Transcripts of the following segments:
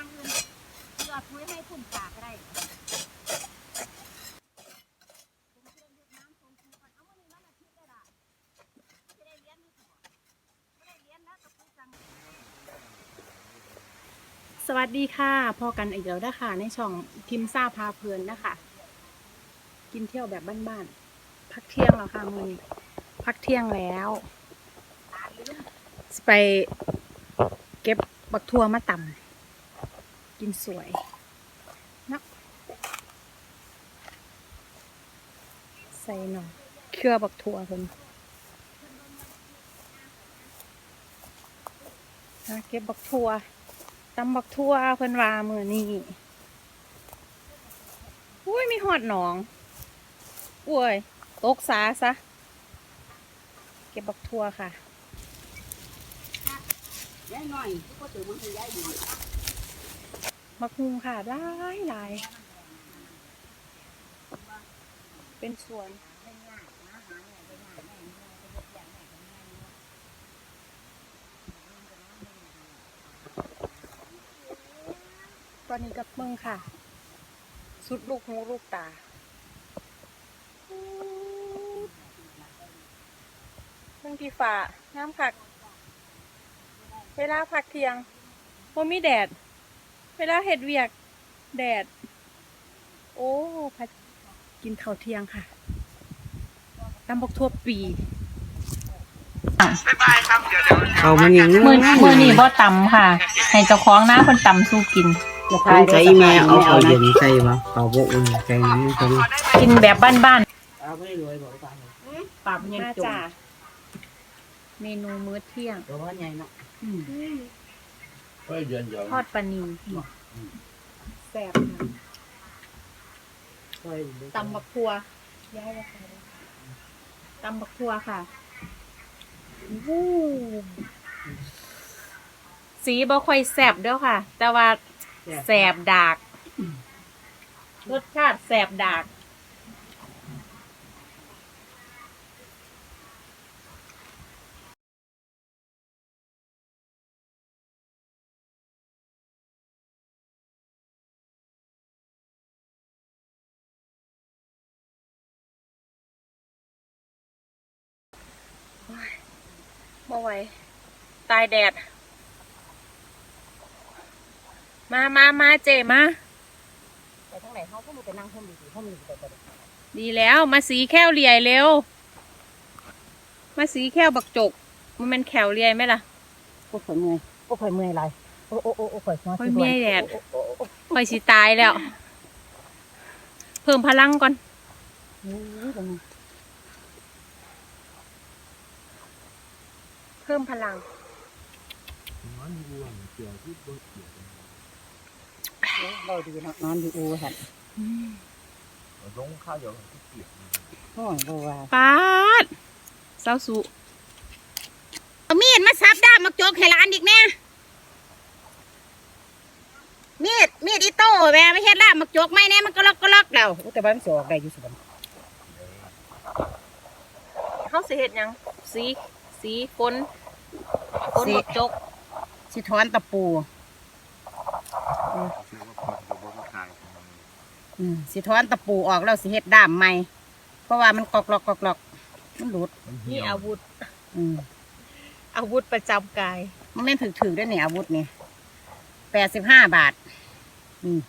เอาถ้วยให้คุณตาก็ได้สวัสดีค่ะพอกันอีกแล้วนะคะในช่องทิมซ่าพาเพลินนะคะ กินเที่ยวแบบบ้านๆพักเที่ยงแล้วค่ะมือพักเที่ยงแล้วไปเก็บบักทัวมาต่ำ กินสวยนะใส่หน่อยเครือบักทัวเพิ่นมาเก็บบักทัวตำบักทัวเพิ่นว่ามือนี้อุ้ยมีหอดหนองอุ้ยตกสาซะ เก็บบักทัวค่ะยายหน่อยก็ถือมันให้ยายอยู่ มักฮุงค่ะหลายหลาย เป็นสวน ตอนนี้กับมึงค่ะ สุดลูกหูลูกตาเรื่องที่ฝ่าน้ำผัก เวลาพักเทียงบ่มีแดด เวลาเห็ดเวียกแดด โอ้พัดกินข้าวเที่ยงค่ะตำบกทั่วปีเอามันอย่างนี้มือมือนี่บ่ตำค่ะ ให้เจ้าของหน้าคนตำสู้กินมันใจแม่เอาเอาเย็นใส่บ่เอาบ่อุ่นใจนี่ตรงกินแบบบ้านเอาไม่รวยบ่ตายๆปากยังมาจุ่มจ้าเมนูมื้อเที่ยงตัวว่าใหญ่เนาะทอดปลานี แซ่บค่ะค่อยตำบักทัวย้ายราคาเลยตำบักทัวค่ะวู้สีบ่ค่อยแซ่บเด้อค่ะ แต่ว่าแสบดาก รสชาติแสบดาก มาไหวตายแดด มามามาเจมา ไปทางไหนเขาก็มีไปนั่งห้องดีๆห้องดีๆไปดีแล้วมาสีแค่วเลียเร็ว มาสีแค่วบักจก มันเป็นแขวเลียไหมล่ะโอ้ข่อยเมื่อยโอ้ข่อยเมื่อยหลายโอ้โอ้โอ้โอ้ข่อยหัวข่อยเมื่อยแดดคอยสีตายแล้ว เพิ่มพลังก่อนเพิ่มพลังเราดีเนาะนอนอยู่อูหั่น giống khá nhiều cái kiểu โอ้ยบ่ว่าปาดเศร้าสุเอามีดมาซับด้ามมาโจกให้ร้านอีกแน่มีดมีดอีโต้แม่ไม่เฮ็ดด้ามมาโจกไม่แน่มันก็ล็อกก็ล็อกแล้วโอ้แต่บ้านสออกได้อยู่สิบันเขาสิเห็ดหยังสีสีฝน ฝนบักจกสิถอนตะปูอืมสิถอนตะปูออกแล้วสิเฮ็ดด้ามใหม่เพราะว่ามันกอกลอกกอกลอกมันหลุดนี่อาวุธ อืมอาวุธประจำกาย มันไม่นถือถือได้เนี่ยอาวุธเนี่ยแปดสิบห้าบาทอืม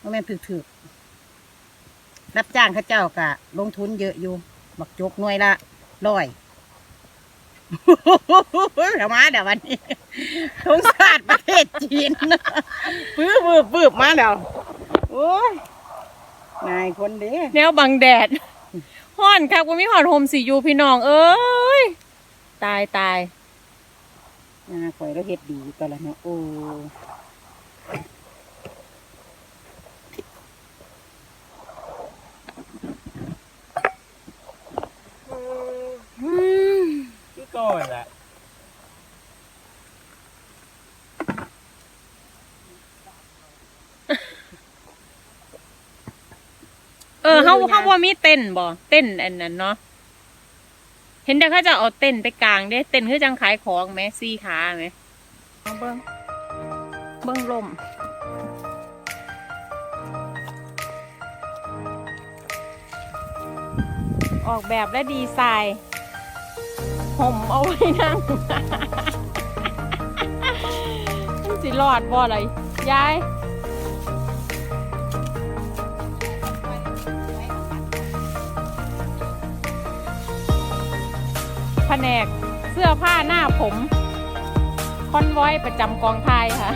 มันไม่นถือถือรับจ้างเข้าเจ้ากะลงทุนเยอะอยู่บักจกหน่วยละร้อย เดี๋ยวมาเดี๋ยววันนี้ทงศาสตร์ประเทศจีนปื้อบืบบืบมาแล้วโอ้ยนายคนเด้แนวบังแดดห้อนครับว่ามีหอนโฮมสีอยู่พี่น้อง เอ้ย ตายตายนาข่อยแล้วเฮ็ดดีก็แล้วเนาะโอ้ เออเขาเขาว่ามีเต้นบ่เต้นอันนั้นเนาะเห็นแต่เขาจะเอาเต้นไปกลางได้เต้นคือจังขายของไหมซีขาไหมเบิ้งเบิ้งลมออกแบบและดีไซน์ห่มเอาไว้นั่งสิรอดบ่อะไรยาย แผนกเสื้อผ้าหน้าผม คอนวอยประจำกองไทยค่ะ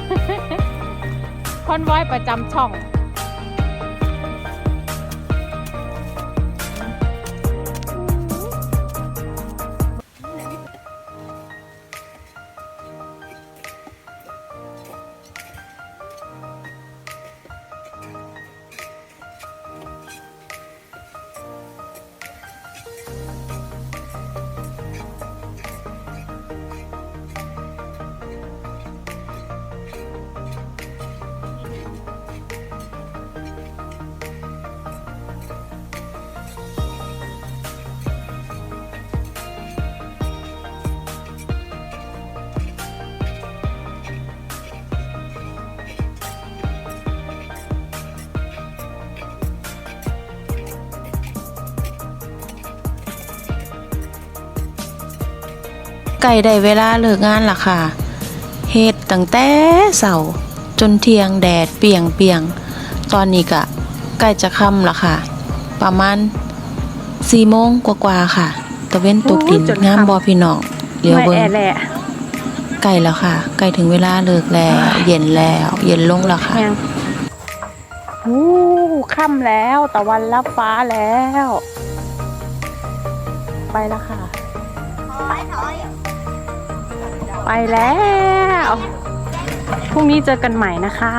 คอนวอยประจำช่อง ไก่ได้เวลาเลิกงานล่ะค่ะเฮ็ดตั้งแต่เสาร์จนเที่ยงแดดเปรียงเปียงๆตอนนี้ก็ใกล้จะค่ำละค่ะ ประมาณ4โมงกว่าๆค่ะตะเว้นตกดินโอ้ยจนค่ำงามบ่พี่น้องเดี๋ยวเบิ่งแอแหละใกล้แล้วค่ะใกล้ถึงเวลาเลิกแล้ว เย็นแล้ว เย็นลงแล้วค่ะแมงโอ้ค่ำแล้วตะวันรับฟ้าแล้ว ไปแล้วค่ะ ไปแล้ว พรุ่งนี้เจอกันใหม่นะคะ